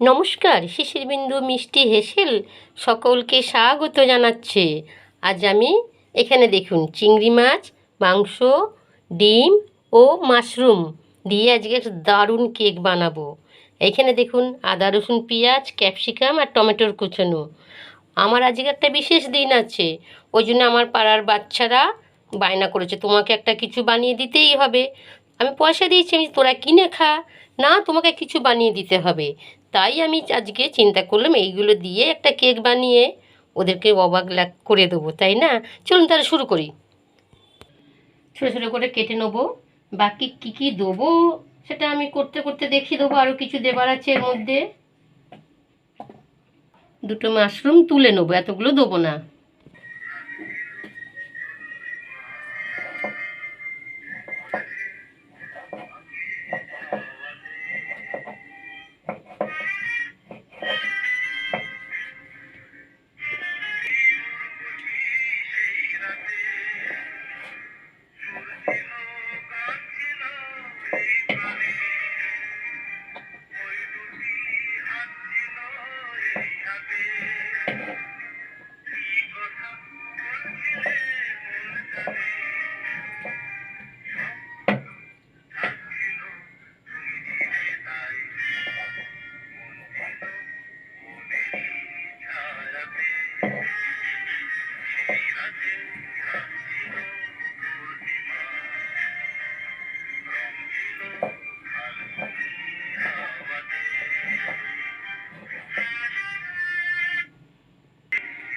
নমস্কার, শিশির বিন্দু মিষ্টি হেসেল সকলকে স্বাগত জানাচ্ছে। আজ আমি এখানে দেখুন, চিংড়ি মাছ, মাংস, ডিম ও মাশরুম দিয়ে আজকে দারুণ কেক বানাবো। এখানে দেখুন, আদা, রসুন, পেঁয়াজ, ক্যাপসিকাম আর টমেটোর কুচানো। আমার আজকে একটা বিশেষ দিন আছে, ওই জন্য আমার পাড়ার বাচ্চারা বায়না করেছে, তোমাকে একটা কিছু বানিয়ে দিতেই হবে। আমি পয়সা দিয়েছি, আমি তোরা কিনে খা, না তোমাকে কিছু বানিয়ে দিতে হবে। তাই আমি আজকে চিন্তা করলাম এইগুলো দিয়ে একটা কেক বানিয়ে ওদেরকে অবাক লাগ করে দেবো, তাই না? চলুন তাহলে শুরু করি। ছোটো ছোটো করে কেটে নেব। বাকি কি কি দেবো সেটা আমি করতে করতে দেখিয়ে দেবো আরও কিছু দেবার আছে এর মধ্যে। দুটো মাশরুম তুলে নেব, এতগুলো দেবো না।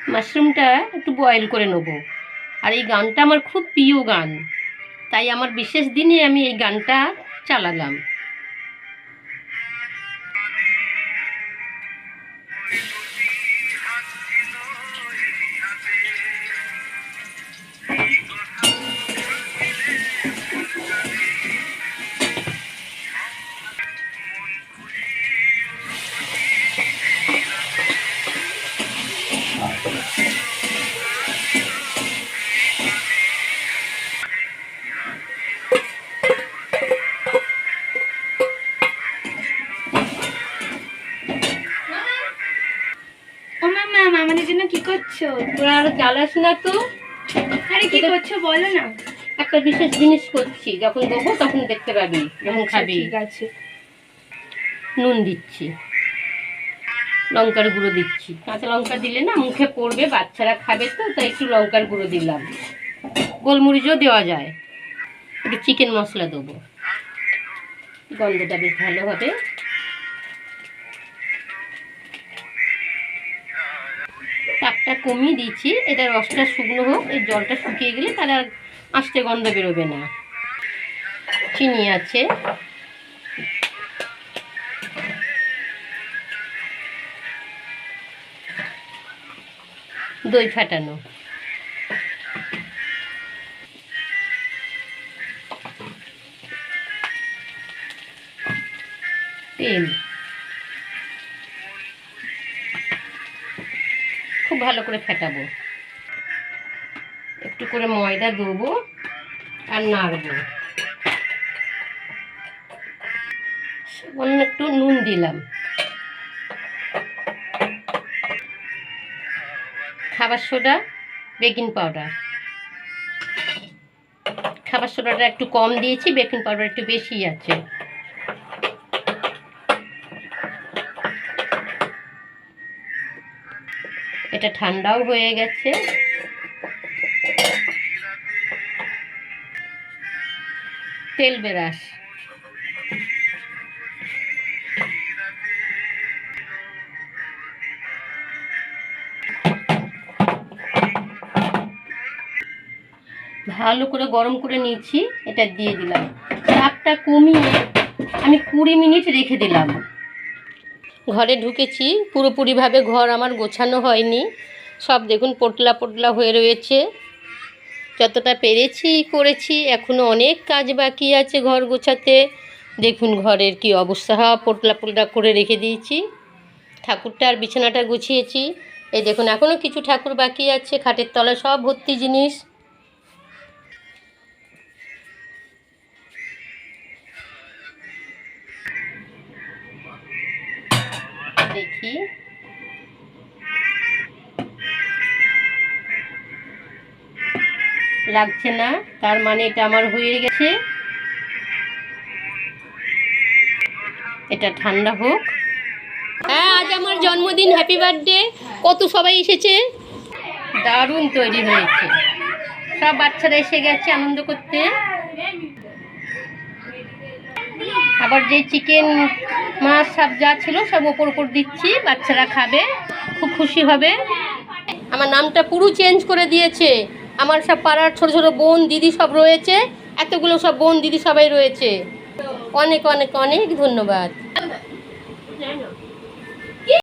মাশরুমটা একটু বয়েল করে নেব। আর এই গানটা আমার খুব প্রিয় গান। তাই আমার বিশেষ দিনে আমি এই গানটা চালালাম। ও মামা আমাদের জন্য কি করছ? তোরা আর জ্বালাস না তো। আরে কি করছ বলো না। একটা বিশেষ জিনিস করছি যখন দেবো তখন দেখতে পাবি যখন আচ্ছা, খাবি। ঠিক আছে। নুন দিচ্ছি লঙ্কার গুঁড়ো দিচ্ছি। কাঁচা লঙ্কা দিলে না মুখে পড়বে বাচ্চারা খাবে তো তাই একটু লঙ্কার গুঁড়ো দিলাম। গোলমরিচও দেওয়া যায় একটু চিকেন মশলা দেবো। গন্ধটা বেশ ভালো হবে। কমিয়ে দিয়েছি। এটা রসটা শুকনো হোক, এই জলটা শুকিয়ে গেলে তাহলে আর আস্তে গন্ধ বেরোবে না। চিনি আছে। দই ফাটানো। তেল। ভালো করে ফেটাবো। একটু করে ময়দা দেবো আর নাড়বো। সামান্য একটু নুন দিলাম। খাবার সোডা, বেকিং পাউডার। খাবার সোডাটা একটু কম দিয়েছি, বেকিং পাউডার একটু বেশি আছে। এটা ঠান্ডাও হয়ে গেছে। তেল বেরাস। ভালো করে গরম করে নিয়েছি, এটা দিয়ে দিলাম। তাপটা কমিয়ে আমি কুড়ি মিনিট রেখে দিলাম। ঘরে ঢুকেছি, পুরোপুরিভাবে ঘর আমার গোছানো হয়নি। সব দেখুন পোটলা পোটলা হয়ে রয়েছে। যতটা পেরেছি করেছি এখনও অনেক কাজ বাকি আছে ঘর গোছাতে। দেখুন ঘরের কি অবস্থা হওয়া পোটলা পোটলা করে রেখে দিয়েছি। ঠাকুরটা আর বিছানাটা গুছিয়েছি। এই দেখুন এখনও কিছু ঠাকুর বাকি আছে, খাটের তলায় সব ভর্তি জিনিস। লাগছে না। তার মানে এটা আমার হয়ে গেছে। এটা ঠান্ডা হোক। হ্যাঁ আজ আমার জন্মদিন হ্যাপি বার্থডে কত সবাই এসেছে? দারুণ তৈরি হয়েছে। সব বাচ্চারা এসে গেছে আনন্দ করতে। আবার যে চিকেন মাছ সব যা ছিল সব ওপর ওপর দিচ্ছি, বাচ্চারা খাবে, খুব খুশি হবে। আমার নামটা পুরো চেঞ্জ করে দিয়েছে। আমার সব পাড়ার ছোট ছোট বোন, দিদি সব রয়েছে, এতগুলো সব বোন, দিদি সবাই রয়েছে। অনেক অনেক অনেক ধন্যবাদ।